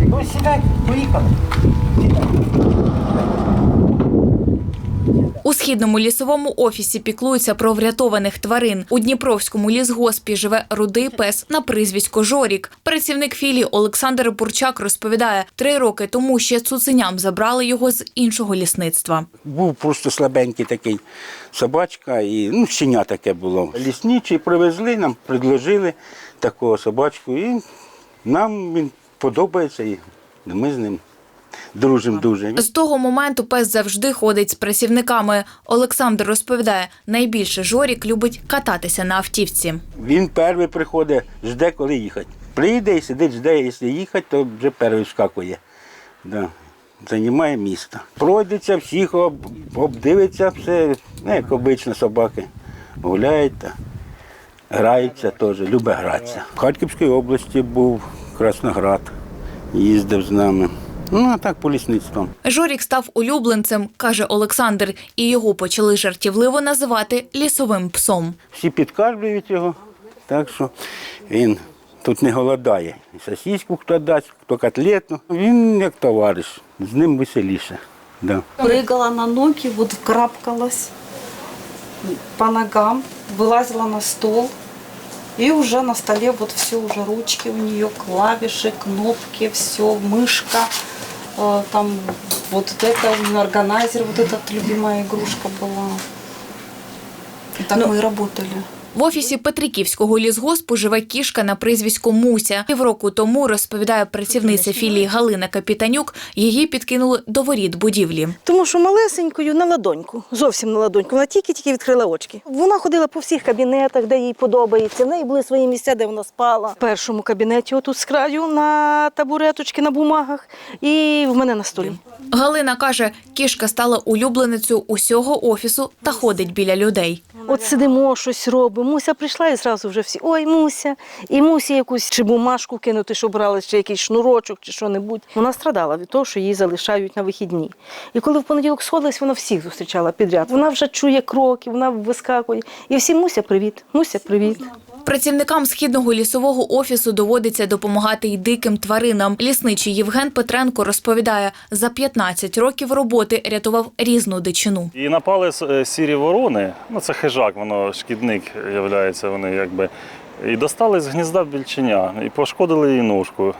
Ну, сідай, поїхали. Сідай. У східному лісовому офісі піклуються про врятованих тварин. У Дніпровському лісгоспі живе рудий пес на прізвисько Жорік. Працівник філії Олександр Бурчак розповідає, три роки тому ще цуценям забрали його з іншого лісництва. Був просто слабенький такий собачка, і ну, щеня таке було. Лісничі привезли, нам предложили такого собачку, і нам він подобається, і ми з ним дружимо дуже. З того моменту пес завжди ходить з працівниками. Олександр розповідає, найбільше Жорік любить кататися на автівці. Він перший приходить, жде, коли їхати. Прийде і сидить, жде, якщо їхати, то вже перший вскакує. Да. Займає місто. Пройдеться, всіх об, обдивиться, все, ну, як обично собаки. Гуляють та граються теж, любить гратися. В Харківській області був Красноград, їздив з нами. Ну, а так по лісництвам. Жорік став улюбленцем, каже Олександр, і його почали жартівливо називати лісовим псом. Всі підкармлюють його, так що він тут не голодає. І Сосиську хто дасть, хто котлету. Він як товариш, з ним веселіше. Да. Прыгала на ноги, вот вкрапкалась по ногам, вылазила на стол. И уже на столе вот все, уже ручки у нее, клавиши, кнопки, все, мышка. э, Там вот это у нее органайзер, вот эта любимая игрушка была. И так мы и работали. В офісі Петриківського лісгоспу живе кішка на прізвисько Муся. Півроку тому, розповідає працівниця філії Галина Капітанюк, її підкинули до воріт будівлі. Тому що малесенькою на ладоньку, зовсім на ладоньку, вона тільки-тільки відкрила очки. Вона ходила по всіх кабінетах, де їй подобається. В неї були свої місця, де вона спала. В першому кабінеті, отут з краю, на табуреточки, на бумагах, і в мене на столі. Галина каже, кішка стала улюбленицею усього офісу та ходить біля людей. От сидимо, щось робимо. Муся прийшла і зразу вже всі ой, Муся. І Мусі якусь чи бумажку кинути, що брали, чи якийсь шнурочок, чи що-небудь. Вона страдала від того, що її залишають на вихідні. І коли в понеділок сходилась, вона всіх зустрічала підряд. Вона вже чує кроки, вона вискакує. І всі Муся, привіт, Муся, привіт. Працівникам східного лісового офісу доводиться допомагати й диким тваринам. Лісничий Євген Петренко розповідає, за 15 років роботи рятував різну дичину. І напали е, сірі ворони, ну це хижак, воно шкідник являється, вони якби. І достали з гнізда більченя і пошкодили її ножку.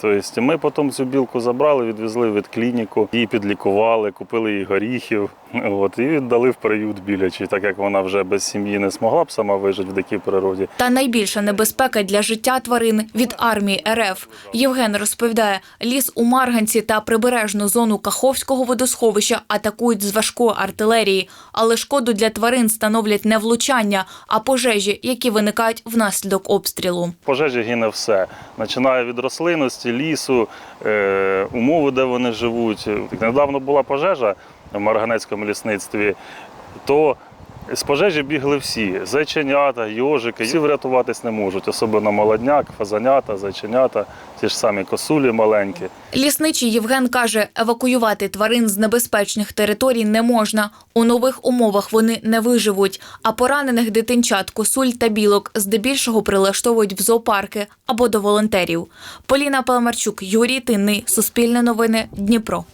Тобто ми потім цю білку забрали, відвезли в клініку, її підлікували, купили їй горіхів от, і віддали в приют білячий, так як вона вже без сім'ї не змогла б сама вижити в дикій природі. Та найбільша небезпека для життя тварин від армії РФ. Євген розповідає, ліс у Марганці та прибережну зону Каховського водосховища атакують з важкої артилерії, але шкоду для тварин становлять не влучання, а пожежі, які виникають внаслідок обстрілу. пожежі гине все. Починає від рослинності, лісу, е, умови, де вони живуть. Недавно була пожежа в Марганецькому лісництві, то з пожежі бігли всі: зайченята, йожики. Всі врятуватись не можуть, особливо молодняк, фазанята, зайченята, ті ж самі косулі маленькі. Лісничий Євген каже, евакуювати тварин з небезпечних територій не можна. У нових умовах вони не виживуть. А поранених дитинчат, косуль та білок здебільшого прилаштовують в зоопарки або до волонтерів. Поліна Паламарчук, Юрій Тинний, Суспільне новини, Дніпро.